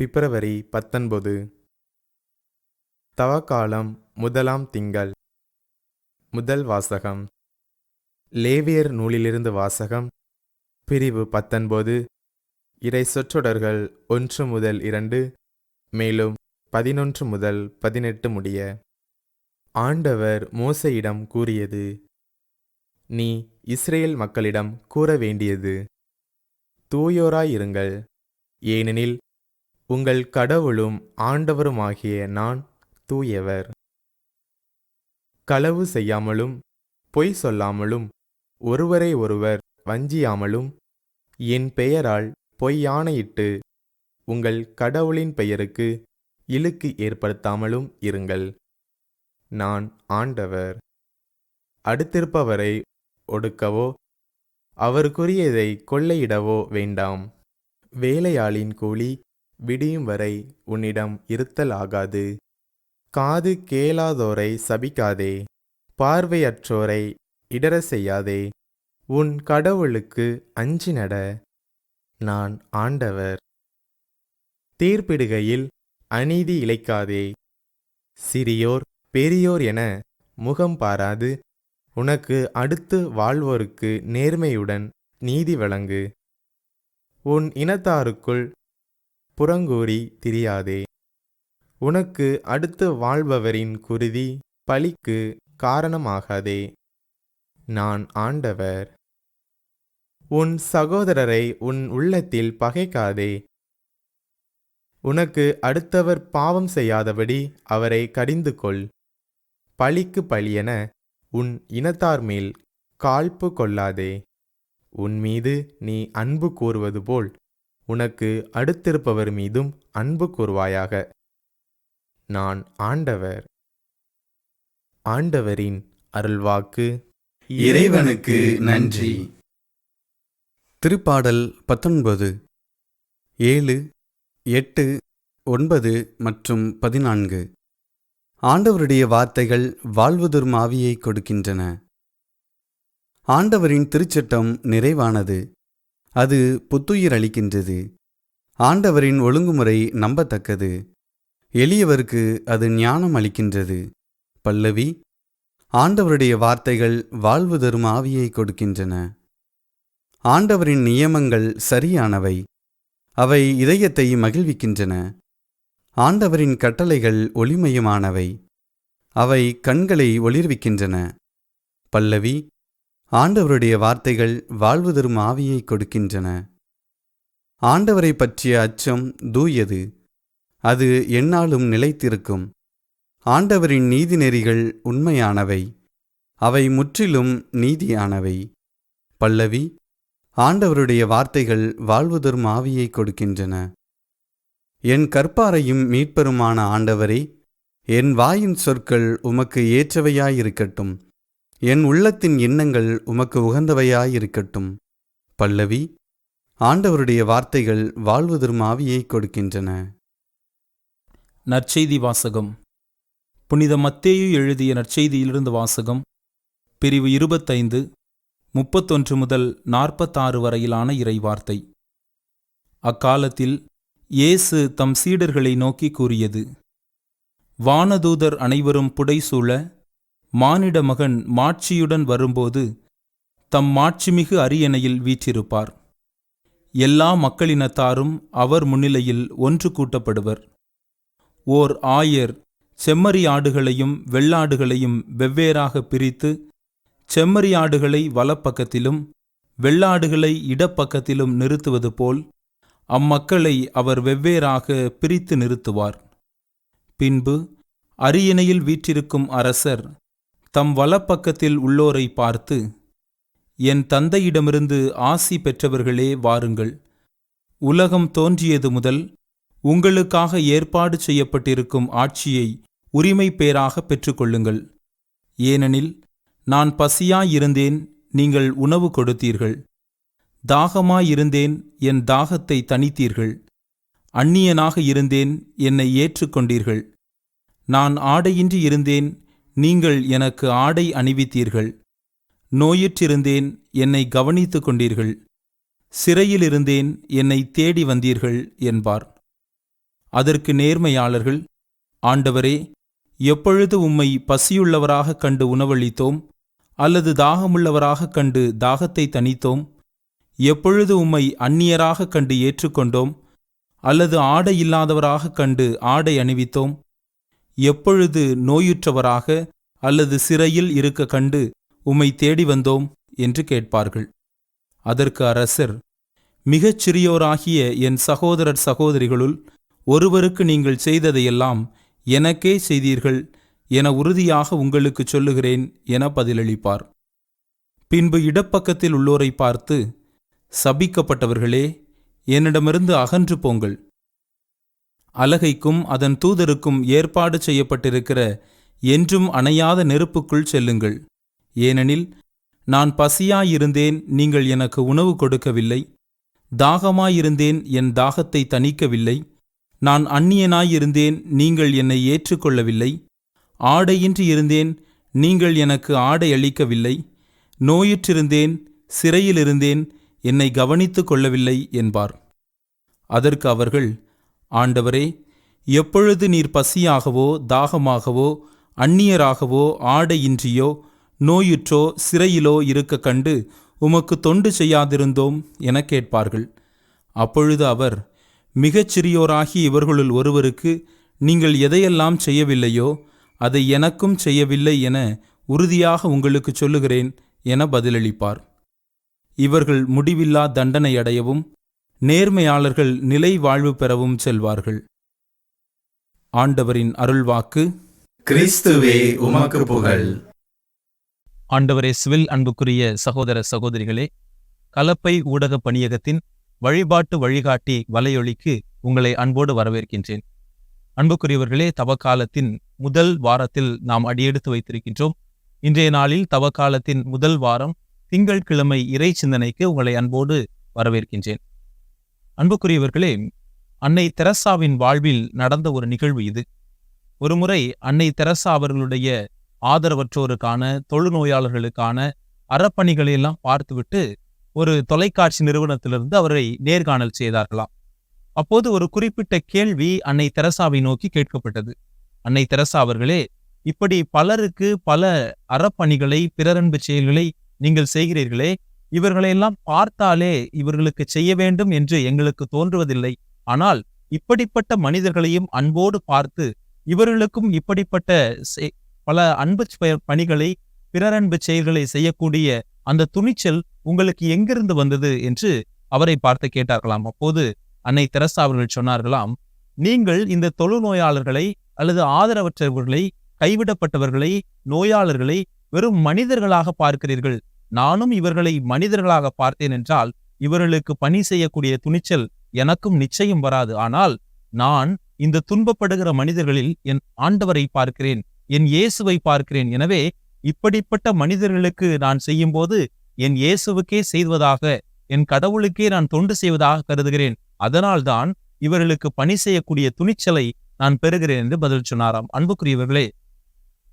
பிப்ரவரி பத்தொன்பது. தவக்காலம் முதலாம் திங்கள். முதல் வாசகம். லேவியர் நூலிலிருந்து வாசகம். பிரிவு பத்தொன்பது. இறை சொற்றொடர்கள் ஒன்று முதல் இரண்டு மேலும் பதினொன்று முதல் பதினெட்டு முடிய. ஆண்டவர் மோசையிடம் கூறியது நீ இஸ்ரேல் மக்களிடம் கூற வேண்டியது. தூயோராயிருங்கள் ஏனெனில் உங்கள் கடவுளும் ஆண்டவருமாகிய நான் தூயவர். களவு செய்யாமலும் பொய் சொல்லாமலும் ஒருவரை ஒருவர் வஞ்சியாமலும் என் பெயரால் பொய்யானையிட்டு உங்கள் கடவுளின் பெயருக்கு இழுக்கு ஏற்படுத்தாமலும் இருங்கள். நான் ஆண்டவர். அடுத்திருப்பவரை ஒடுக்கவோ அவருக்குரியதை கொள்ளையிடவோ வேண்டாம். வேலையாளின் கூலி விடியும் வரை உன்னிடம் இருத்தல் ஆகாது காது கேளாதோரை சபிக்காதே. பார்வையற்றோரை இடர செய்யாதே. உன் கடவுளுக்கு அஞ்சி நட. நான் ஆண்டவர். தீர்ப்பிடுகையில் அநீதி இழைக்காதே. சிறியோர் பெரியோர் என முகம் பாராது. உனக்கு அடுத்து வாழ்வோருக்கு நேர்மையுடன் நீதி வழங்கு. உன் இனத்தாருக்குள் புறங்கூறி திரியாதே. உனக்கு அடுத்து வாழ்பவரின் குருதி பழிக்கு காரணமாகாதே. நான் ஆண்டவர். உன் சகோதரரை உன் உள்ளத்தில் பகைக்காதே. உனக்கு அடுத்தவர் பாவம் செய்யாதபடி அவரை கடிந்து கொள் பழிக்கு பழியென உன் இனத்தார் மேல் காழ்ப்பு கொள்ளாதே. உன் மீது நீ அன்பு கூறுவது போல் உனக்கு அடுத்திருப்பவர் மீதும் அன்பு கூறுவாயாக நான் ஆண்டவர். ஆண்டவரின் அருள்வாக்கு. இறைவனுக்கு நன்றி. திருப்பாடல் பத்தொன்பது. ஏழு எட்டு ஒன்பது மற்றும் பதினான்கு. ஆண்டவருடைய வார்த்தைகள் வாழ்வு தரும் ஆவியை கொடுக்கின்றன. ஆண்டவரின் திருச்சட்டம் நிறைவானது. அது புத்துயிர் அளிக்கின்றது. ஆண்டவரின் ஒழுங்குமுறை நம்பத்தக்கது. எளியவருக்கு அது ஞானம் அளிக்கின்றது. பல்லவி ஆண்டவருடைய வார்த்தைகள் வாழ்வு தரும் ஆவியை கொடுக்கின்றன. ஆண்டவரின் நியமங்கள் சரியானவை. அவை இதயத்தை மகிழ்விக்கின்றன. ஆண்டவரின் கட்டளைகள் ஒளிமயமானவை. அவை கண்களை ஒளிர்விக்கின்றன. பல்லவி ஆண்டவருடைய வார்த்தைகள் வாழ்வு தரும் ஆவியை கொடுக்கின்றன. ஆண்டவரை பற்றிய அச்சம் தூயது. அது எந்நாளும் நிலைத்திருக்கும். ஆண்டவரின் நீதிநெறிகள் உண்மையானவை. அவை முற்றிலும் நீதியானவை. பல்லவி ஆண்டவருடைய வார்த்தைகள் வாழ்வு தரும் ஆவியை கொடுக்கின்றன. என் கற்பாரையும் மீட்பருமான ஆண்டவரே என் வாயின் சொற்கள் உமக்கு ஏற்றவையாயிருக்கட்டும். என் உள்ளத்தின் எண்ணங்கள் உமக்கு உகந்தவையாயிருக்கட்டும். பல்லவி ஆண்டவருடைய வார்த்தைகள் வாழ்வு தரும் ஆவியை கொடுக்கின்றன. நற்செய்தி வாசகம். புனித மத்தேயு எழுதிய நற்செய்தியிலிருந்து வாசகம். பிரிவு இருபத்தைந்து முப்பத்தொன்று முதல் நாற்பத்தாறு வரையிலான இறைவார்த்தை. அக்காலத்தில் இயேசு தம் சீடர்களை நோக்கி கூறியது வானதூதர் அனைவரும் புடைசூழ மானிட மகன் மாட்சியுடன் வரும்போது தம் மாட்சிமிகு அரியணையில் வீற்றிருப்பார். எல்லா மக்களினத்தாரும் அவர் முன்னிலையில் ஒன்று கூட்டப்படுவர். ஓர் ஆயர் செம்மறி ஆடுகளையும் வெள்ளாடுகளையும் வெவ்வேறாக பிரித்து செம்மறி ஆடுகளை வலப்பக்கத்திலும் வெள்ளாடுகளை இடப்பக்கத்திலும் நிறுத்துவது போல் அம்மக்களை அவர் வெவ்வேறாக பிரித்து நிறுத்துவார். பின்பு அரியணையில் வீற்றிருக்கும் அரசர் தம் வலப்பக்கத்தில் உள்ளோரை பார்த்து என் தந்தையிடமிருந்து ஆசி பெற்றவர்களே வாருங்கள். உலகம் தோன்றியது முதல் உங்களுக்காக ஏற்பாடு செய்யப்பட்டிருக்கும் ஆட்சியை உரிமை பேராக பெற்றுக்கொள்ளுங்கள். ஏனெனில் நான் பசியாயிருந்தேன் நீங்கள் உணவு கொடுத்தீர்கள். தாகமாயிருந்தேன் என் தாகத்தை தணித்தீர்கள். அந்நியனாக இருந்தேன் என்னை ஏற்றுக்கொண்டீர்கள். நான் ஆடையின்றி இருந்தேன் நீங்கள் எனக்கு ஆடை அணிவித்தீர்கள். நோயிற்றிருந்தேன் என்னை கவனித்துக் கொண்டீர்கள். சிறையிலிருந்தேன் என்னை தேடி வந்தீர்கள் என்பார். அதற்கு நேர்மையாளர்கள் ஆண்டவரே எப்பொழுது உம்மை பசியுள்ளவராகக் கண்டு உணவளித்தோம் அல்லது தாகமுள்ளவராகக் கண்டு தாகத்தை தணித்தோம் எப்பொழுது உம்மை அந்நியராகக் கண்டு ஏற்றுக்கொண்டோம் அல்லது ஆடை இல்லாதவராகக் கண்டு ஆடை அணிவித்தோம் எப்பொழுது நோயுற்றவராக அல்லது சிறையில் இருக்க கண்டு உம்மை தேடி வந்தோம் என்று கேட்பார்கள். அதற்கு அரசர் மிகச் சிறியோராகிய என் சகோதரர் சகோதரிகளுள் ஒருவருக்கு நீங்கள் செய்ததையெல்லாம் எனக்கே செய்தீர்கள் என உறுதியாக உங்களுக்குச் சொல்லுகிறேன் என பதிலளிப்பார். பின்பு இடப்பக்கத்தில் உள்ளோரை பார்த்து சபிக்கப்பட்டவர்களே என்னிடமிருந்து அகன்று போங்கள். அலகைக்கும் அதன் தூதருக்கும் ஏற்பாடு செய்யப்பட்டிருக்கிற என்றும் அணையாத நெருப்புக்குள் செல்லுங்கள். ஏனெனில் நான் பசியாயிருந்தேன் நீங்கள் எனக்கு உணவு கொடுக்கவில்லை. தாகமாயிருந்தேன் என் தாகத்தை தணிக்கவில்லை. நான் அந்நியனாயிருந்தேன் நீங்கள் என்னை ஏற்றுக்கொள்ளவில்லை. ஆடையின்றி இருந்தேன் நீங்கள் எனக்கு ஆடை அளிக்கவில்லை. நோயுற்றிருந்தேன் சிறையிலிருந்தேன் என்னை கவனித்துக் கொள்ளவில்லை என்பார். அதற்கு அவர்கள் ஆண்டவரே எப்பொழுது நீர் பசியாகவோ தாகமாகவோ அந்நியராகவோ ஆடையின்றியோ நோயுற்றோ சிறையிலோ இருக்க கண்டு உமக்கு தொண்டு செய்யாதிருந்தோம் எனக் கேட்பார்கள். அப்பொழுது அவர் மிகச்சிறியோராகி இவர்களுள் ஒருவருக்கு நீங்கள் எதையெல்லாம் செய்யவில்லையோ அதை எனக்கும் செய்யவில்லை என உறுதியாக உங்களுக்குச் சொல்லுகிறேன் என பதிலளிப்பார். இவர்கள் முடிவில்லா தண்டனை அடையவும் நேர்மையாளர்கள் நிலை வாழ்வு பெறவும் செல்வார்கள். ஆண்டவரின் அருள்வாக்கு. கிறிஸ்துவே உமக்கு புகழ். ஆண்டவரே சிவில் அன்புக்குரிய சகோதர சகோதரிகளே கலப்பை ஊடக பணியகத்தின் வழிபாட்டு வழிகாட்டி வலையொலிக்கு உங்களை அன்போடு வரவேற்கின்றேன். அன்புக்குரியவர்களே தவக்காலத்தின் முதல் வாரத்தில் நாம் அடியெடுத்து வைத்திருக்கின்றோம். இன்றைய நாளில் தவக்காலத்தின் முதல் வாரம் திங்கட்கிழமை இறை சிந்தனைக்கு உங்களை அன்போடு வரவேற்கின்றேன். அன்புக்குரியவர்களே அன்னை தெரசாவின் வாழ்வில் நடந்த ஒரு நிகழ்வு இது. ஒருமுறை அன்னை தெரசா அவர்களுடைய ஆதரவற்றோருக்கான தொழுநோயாளர்களுக்கான அறப்பணிகளையெல்லாம் பார்த்துவிட்டு ஒரு தொலைக்காட்சி நிறுவனத்திலிருந்து அவரை நேர்காணல் செய்தார்களாம். அப்போது ஒரு குறிப்பிட்ட கேள்வி அன்னை தெரசாவை நோக்கி கேட்கப்பட்டது. அன்னை தெரசா அவர்களே இப்படி பலருக்கு பல அறப்பணிகளை பிறரன்பு செயல்களை நீங்கள் செய்கிறீர்களே இவர்களையெல்லாம் பார்த்தாலே இவர்களுக்கு செய்ய வேண்டும் என்று எங்களுக்கு தோன்றுவதில்லை. ஆனால் இப்படிப்பட்ட மனிதர்களையும் அன்போடு பார்த்து இவர்களுக்கும் இப்படிப்பட்ட செ- பல அன்பு பணிகளை பிறரன்பு செயல்களை செய்யக்கூடிய அந்த துணிச்சல் உங்களுக்கு எங்கிருந்து வந்தது என்று அவரை பார்த்து கேட்டார்களாம். அப்போது அன்னை தெரசா அவர்கள் சொன்னார்களாம் நீங்கள் இந்த தொழுநோயாளர்களை அல்லது ஆதரவற்றவர்களை கைவிடப்பட்டவர்களை நோயாளர்களை வெறும் மனிதர்களாக பார்க்கிறீர்கள். நானும் இவர்களை மனிதர்களாக பார்த்தேன் என்றால் இவர்களுக்கு பணி செய்யக்கூடிய துணிச்சல் எனக்கும் நிச்சயம் வராது. ஆனால் நான் இந்த துன்பப்படுகிற மனிதர்களில் என் ஆண்டவரை பார்க்கிறேன் என் இயேசுவை பார்க்கிறேன். எனவே இப்படிப்பட்ட மனிதர்களுக்கு நான் செய்யும்போது என் இயேசுவுக்கே செய்வதாக என் கடவுளுக்கே நான் தொண்டு செய்வதாக கருதுகிறேன். அதனால்தான் இவர்களுக்கு பணி செய்யக்கூடிய துணிச்சலை நான் பெறுகிறேன் என்று பதில் சொன்னாராம். அன்புக்குரியவர்களே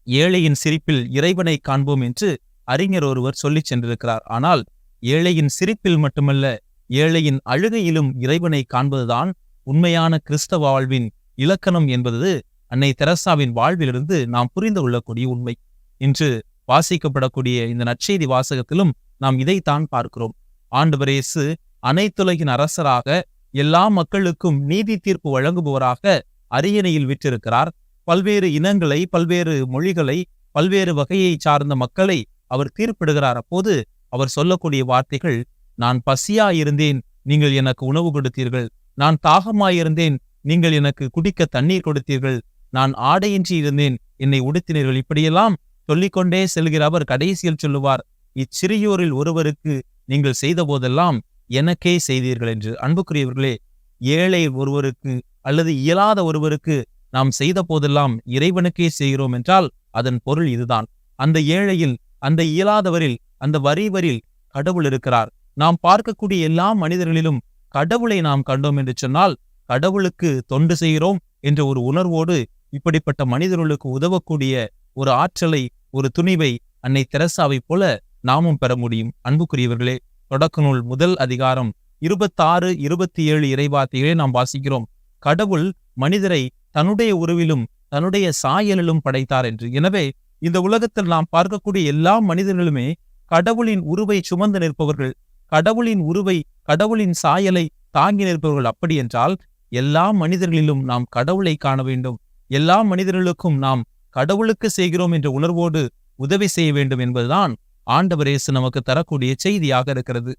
ஏழையின் சிரிப்பில் இறைவனை காண்போம் என்று அறிஞர் ஒருவர் சொல்லிச் சென்றிருக்கிறார். ஆனால் ஏழையின் சிரிப்பில் மட்டுமல்ல ஏழையின் அழுகையிலும் இறைவனை காண்பதுதான் உண்மையான கிறிஸ்தவ வாழ்வின் இலக்கணம் என்பது அன்னை தெரசாவின் வாழ்விலிருந்து நாம் புரிந்து கொள்ளக்கூடிய உண்மை. இன்று வாசிக்கப்படக்கூடிய இந்த நற்செய்தி வாசகத்திலும் நாம் இதைத்தான் பார்க்கிறோம். ஆண்டவரேசு அனைத்துலகின் அரசராக எல்லா மக்களுக்கும் நீதி தீர்ப்பு வழங்குபவராக அரியணையில் விற்றிருக்கிறார். பல்வேறு இனங்களை பல்வேறு மொழிகளை பல்வேறு வகையை சார்ந்த மக்களை அவர் தீர்ப்பிடுகிறார். அப்போது அவர் சொல்லக்கூடிய வார்த்தைகள் நான் பசியாயிருந்தேன் நீங்கள் எனக்கு உணவு கொடுத்தீர்கள். நான் தாகமாயிருந்தேன் நீங்கள் எனக்கு குடிக்க தண்ணீர் கொடுத்தீர்கள். நான் ஆடையின்றி இருந்தேன் என்னை உடுத்தினீர்கள். இப்படியெல்லாம் சொல்லிக்கொண்டே செல்கிற அவர் கடைசியில் சொல்லுவார் இச்சிறியோரில் ஒருவருக்கு நீங்கள் செய்த போதெல்லாம் எனக்கே செய்தீர்கள் என்று. அன்புக்குரியவர்களே ஏழை ஒருவருக்கு அல்லது இயலாத ஒருவருக்கு நாம் செய்த போதெல்லாம் இறைவனுக்கே செய்கிறோம் என்றால் அதன் பொருள் இதுதான். அந்த ஏழையில் அந்த இயலாதவரில் அந்த வரிவரில் கடவுள் இருக்கிறார். நாம் பார்க்கக்கூடிய எல்லா மனிதர்களிலும் கடவுளை நாம் கண்டோம் என்று சொன்னால் கடவுளுக்கு தொண்டு செய்கிறோம் என்ற ஒரு உணர்வோடு இப்படிப்பட்ட மனிதர்களுக்கு உதவக்கூடிய ஒரு ஆற்றலை ஒரு துணிவை அன்னை தெரசாவைப் போல நாமும் பெற முடியும். அன்புக்குரியவர்களே தொடக்க நூல் முதல் அதிகாரம் இருபத்தாறு இருபத்தி ஏழு இறைவார்த்தைகளை நாம் வாசிக்கிறோம். கடவுள் மனிதரை தன்னுடைய உருவிலும் தன்னுடைய சாயலிலும் படைத்தார் என்று. எனவே இந்த உலகத்தில் நாம் பார்க்கக்கூடிய எல்லா மனிதர்களுமே கடவுளின் உருவை சுமந்து நிற்பவர்கள். கடவுளின் உருவை கடவுளின் சாயலை தாங்கி நிற்பவர்கள் அப்படி என்றால் எல்லா மனிதர்களிலும் நாம் கடவுளை காண வேண்டும். எல்லா மனிதர்களுக்கும் நாம் கடவுளுக்கு செய்கிறோம் என்ற உணர்வோடு உதவி செய்ய வேண்டும் என்பதுதான் ஆண்டவர் இயேசு நமக்கு தரக்கூடிய செய்தியாக இருக்கிறது.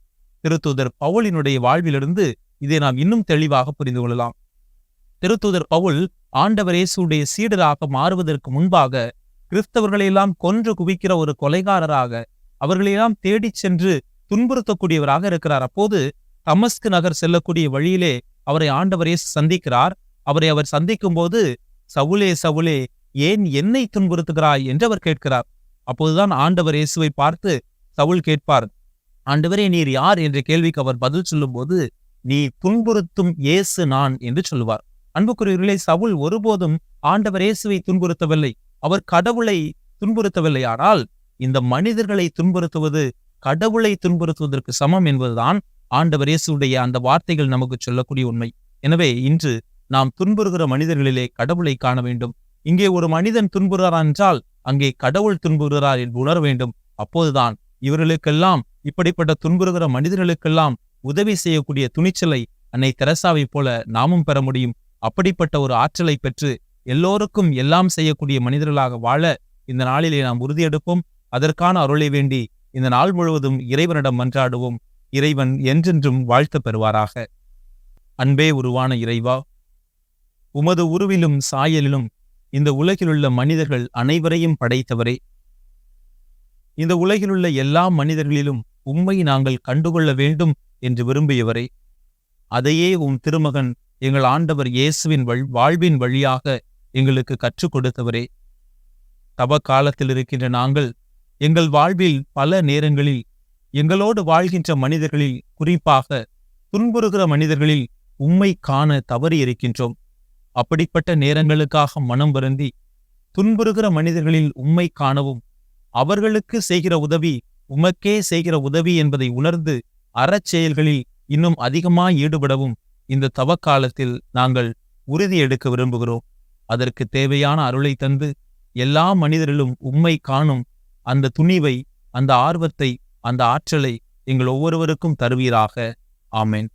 திருத்தூதர் பவுலினுடைய வாழ்விலிருந்து இதை நாம் இன்னும் தெளிவாக புரிந்து கொள்ளலாம். திருத்தூதர் பவுல் ஆண்டவர் இயேசுடைய சீடராக மாறுவதற்கு முன்பாக கிறிஸ்தவர்களையெல்லாம் கொன்று குவிக்கிற ஒரு கொலைகாரராக அவர்களையெல்லாம் தேடிச் சென்று துன்புறுத்தக்கூடியவராக இருக்கிறார். அப்போது தமஸ்கு நகர் செல்லக்கூடிய வழியிலே அவரை ஆண்டவரே சந்திக்கிறார். அவரை அவர் சந்திக்கும் போது சவுலே சவுலே ஏன் என்னை துன்புறுத்துகிறாய்? என்று அவர் கேட்கிறார். அப்போதுதான் ஆண்டவர் இயேசுவை பார்த்து சவுல் கேட்பார் ஆண்டவரே நீர் யார்? என்ற கேள்விக்கு அவர் பதில் சொல்லும்போது நீ துன்புறுத்தும் இயேசு நான் என்று சொல்லுவார். அன்புக்குரியவர்களே சவுல் ஒருபோதும் ஆண்டவர் இயேசுவை துன்புறுத்தவில்லை. அவர் கடவுளை துன்புறுத்தவில்லை ஆனால் இந்த மனிதர்களை துன்புறுத்துவது கடவுளை துன்புறுத்துவதற்கு சமம் என்பதுதான் ஆண்டவர் இயேசுடைய அந்த வார்த்தைகள் நமக்கு சொல்லக்கூடிய உண்மை. எனவே இன்று நாம் துன்புறுகிற மனிதர்களிலே கடவுளை காண வேண்டும். இங்கே ஒரு மனிதன் துன்புறுகிறார் என்றால் அங்கே கடவுள் துன்புறுகிறார் என்று உணர வேண்டும். அப்போதுதான் இவர்களுக்கெல்லாம் இப்படிப்பட்ட துன்புறுகிற மனிதர்களுக்கெல்லாம் உதவி செய்யக்கூடிய துணிச்சலை அன்னை தெரசாவை போல நாமும் பெற முடியும். அப்படிப்பட்ட ஒரு ஆற்றலை பெற்று எல்லோருக்கும் எல்லாம் செய்யக்கூடிய மனிதர்களாக வாழ இந்த நாளிலே நாம் உறுதியெடுப்போம் அதற்கான அருளை வேண்டி இந்த நாள் முழுவதும் இறைவனிடம் மன்றாடுவோம். இறைவன் என்றென்றும் வாழ்த்த பெறுவாராக. அன்பே உருவான இறைவா உமது உருவிலும் சாயலிலும் இந்த உலகிலுள்ள மனிதர்கள் அனைவரையும் படைத்தவரே. இந்த உலகிலுள்ள எல்லா மனிதர்களிலும் உம்மை நாங்கள் கண்டுகொள்ள வேண்டும் என்று விரும்பியவரே. அதையே உம் திருமகன் எங்கள் ஆண்டவர் இயேசுவின் வாழ்வின் வழியாக எங்களுக்கு கற்றுக் கொடுத்தவரே. தவ காலத்தில் இருக்கின்ற நாங்கள் எங்கள் வாழ்வில் பல நேரங்களில் எங்களோடு வாழ்கின்ற மனிதர்களில் குறிப்பாக துன்புறுகிற மனிதர்களில் உம்மை காண தவறி இருக்கின்றோம். அப்படிப்பட்ட நேரங்களுக்காக மனம் வருந்தி துன்புறுகிற மனிதர்களில் உம்மை காணவும். அவர்களுக்கு செய்கிற உதவி உமக்கே செய்கிற உதவி என்பதை உணர்ந்து அறச்செயல்களில் இன்னும் அதிகமாய் ஈடுபடவும் இந்த தவக்காலத்தில் நாங்கள் உறுதி எடுக்க விரும்புகிறோம். அதற்கு தேவையான அருளை தந்து எல்லா மனிதரிலும் உம்மை காணும் அந்த துணிவை அந்த ஆர்வத்தை அந்த ஆற்றலை எங்கள் ஒவ்வொருவருக்கும் தருவீராக. ஆமேன்.